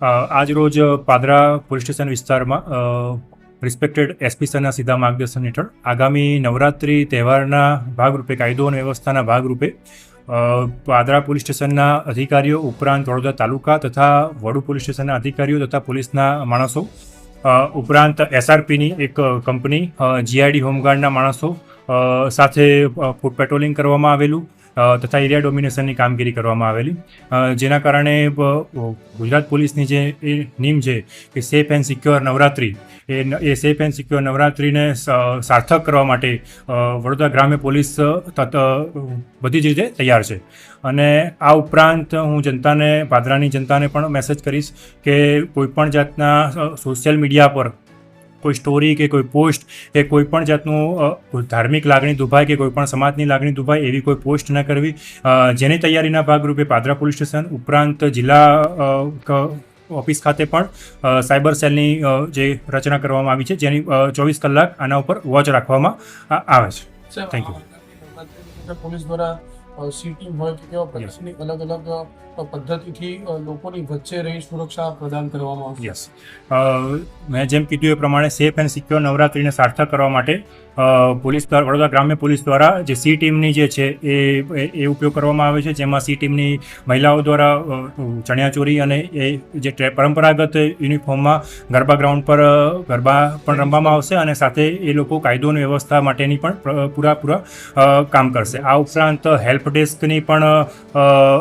આજ રોજ Padra police station વિસ્તારમાં રિસ્પેક્ટેડ એસપી સરના સીધા માર્ગદર્શન હેઠળ આગામી નવરાત્રિ તહેવારના ભાગરૂપે, કાયદો અને વ્યવસ્થાના ભાગરૂપે પાદરા પોલીસ સ્ટેશનના અધિકારીઓ ઉપરાંત વડોદરા તાલુકા તથા વડુ પોલીસ સ્ટેશનના અધિકારીઓ તથા પોલીસના માણસો ઉપરાંત એસઆરપીની એક કંપની જીઆઈડી હોમગાર્ડના માણસો સાથે પેટ્રોલિંગ કરવામાં આવેલું તથા એરિયા ડોમિનેશનની કામગીરી કરવામાં આવેલી. જેના કારણે ગુજરાત પોલીસની જે એ નીમ છે કે સેફ એન્ડ સિક્યોર નવરાત્રિ, એ એ સેફ એન્ડ સિક્યોર નવરાત્રિને સાર્થક કરવા માટે વડોદરા ગ્રામ્ય પોલીસ બધી જ રીતે તૈયાર છે. અને આ ઉપરાંત હું જનતાને, પાદરાની જનતાને પણ મેસેજ કરીશ કે કોઈપણ જાતના સોશિયલ મીડિયા પર કોઈ સ્ટોરી કે કોઈ પોસ્ટ કે કોઈ પણ જાતનું ધાર્મિક લાગણી દુભાય કે કોઈ પણ સમાજની લાગણી દુભાય એવી કોઈ પોસ્ટ ન કરવી જેની તૈયારીના ભાગરૂપે પાદરા પોલીસ સ્ટેશન ઉપરાંત જિલ્લા ઓફિસ ખાતે પણ સાયબર સેલની જે રચના કરવામાં આવી છે જેની ચોવીસ કલાક આના ઉપર વોચ રાખવામાં આવે છે સર, યુ. પોલીસ દ્વારા સી ટીમ હોય કે કેવા પ્રકારની અલગ અલગ પદ્ધતિથી લોકોની વચ્ચે રહી સુરક્ષા પ્રદાન કરવામાં આવશે. યસ મેં જેમ કીધું એ પ્રમાણે સેફ એન્ડ સિક્યોર નવરાત્રીને સાર્થક કરવા માટે પોલીસ દ્વારા વડોદરા ગ્રામ્ય પોલીસ દ્વારા જે સી ટીમની જે છે એ એ- ઉપયોગ કરવામાં આવે છે જેમાં સી ટીમની મહિલાઓ દ્વારા ચણિયાચોરી અને એ જે પરંપરાગત યુનિફોર્મમાં ગરબા ગ્રાઉન્ડ પર ગરબા પણ રમવામાં આવશે અને સાથે એ લોકો કાયદો અને વ્યવસ્થા માટેની પણ પૂરા પૂરાપૂરા કામ કરશે. આ ઉપરાંત હેલ્પ ડેસ્કની પણ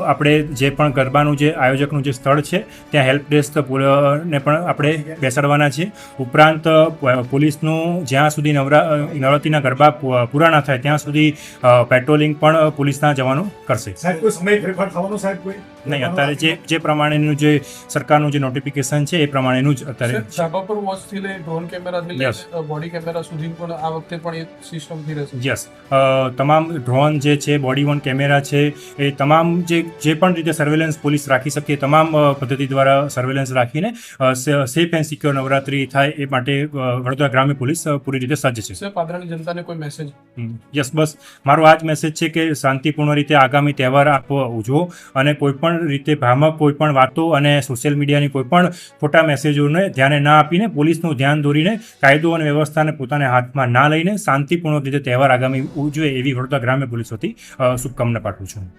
આપણે જે પણ ગરબાનું જે આયોજકનું જે સ્થળ છે ત્યાં હેલ્પ ડેસ્ક ને પણ આપણે બેસાડવાના છે ઉપરાંત પોલીસનું જ્યાં સુધી નવરા નવરાત્રિના ગરબા પૂરા ના થાય ત્યાં સુધી પેટ્રોલિંગ પણ પોલીસના જવાનો કરશે. સાહેબ કોઈ સમય ફેરફાર થવાનો સાહેબ કોઈ? નહીં અત્યારે જે જે પ્રમાણેનું જે સરકારનું જે નોટિફિકેશન છે એ પ્રમાણેનું જ અત્યારે ધાબા પર વોચથી લઈ ડ્રોન કેમેરાથી લઈ બોડી કેમેરા સુધી પણ આ વખતે પણ એ સિસ્ટમથી રહેશે. યસ તમામ ડ્રોન જે છે બોડી વન કેમેરા છે એ તમામ જે જે પણ રીતે સર્વેલન્સ પોલીસ રાખી શકીએ તમામ પદ્ધતિ દ્વારા સર્વેલન્સ રાખીને સેફ એન્ડ સિક્યોર નવરાત્રી થાય એ માટે વડોદરા ગ્રામ્ય પોલીસ પૂરી રીતે સજ્જ છે. પાદરાની જનતાને કોઈ મેસેજ યસ બસ. મારો આ જ મેસેજ છે કે શાંતિપૂર્ણ રીતે આગામી તહેવાર આપ ઉજવો અને કોઈપણ રીતે ભ્રામક કોઈપણ વાતો અને સોશિયલ મીડિયાની કોઈપણ ખોટા મેસેજોને ધ્યાને ના આપીને પોલીસનું ધ્યાન દોરીને કાયદો અને વ્યવસ્થાને પોતાના હાથમાં ના લઈને શાંતિપૂર્ણ રીતે તહેવાર આગામી ઉજવે એવી વડોદરા ગ્રામ્ય પોલીસ વતી અ, શુભકામના પાઠવું છું.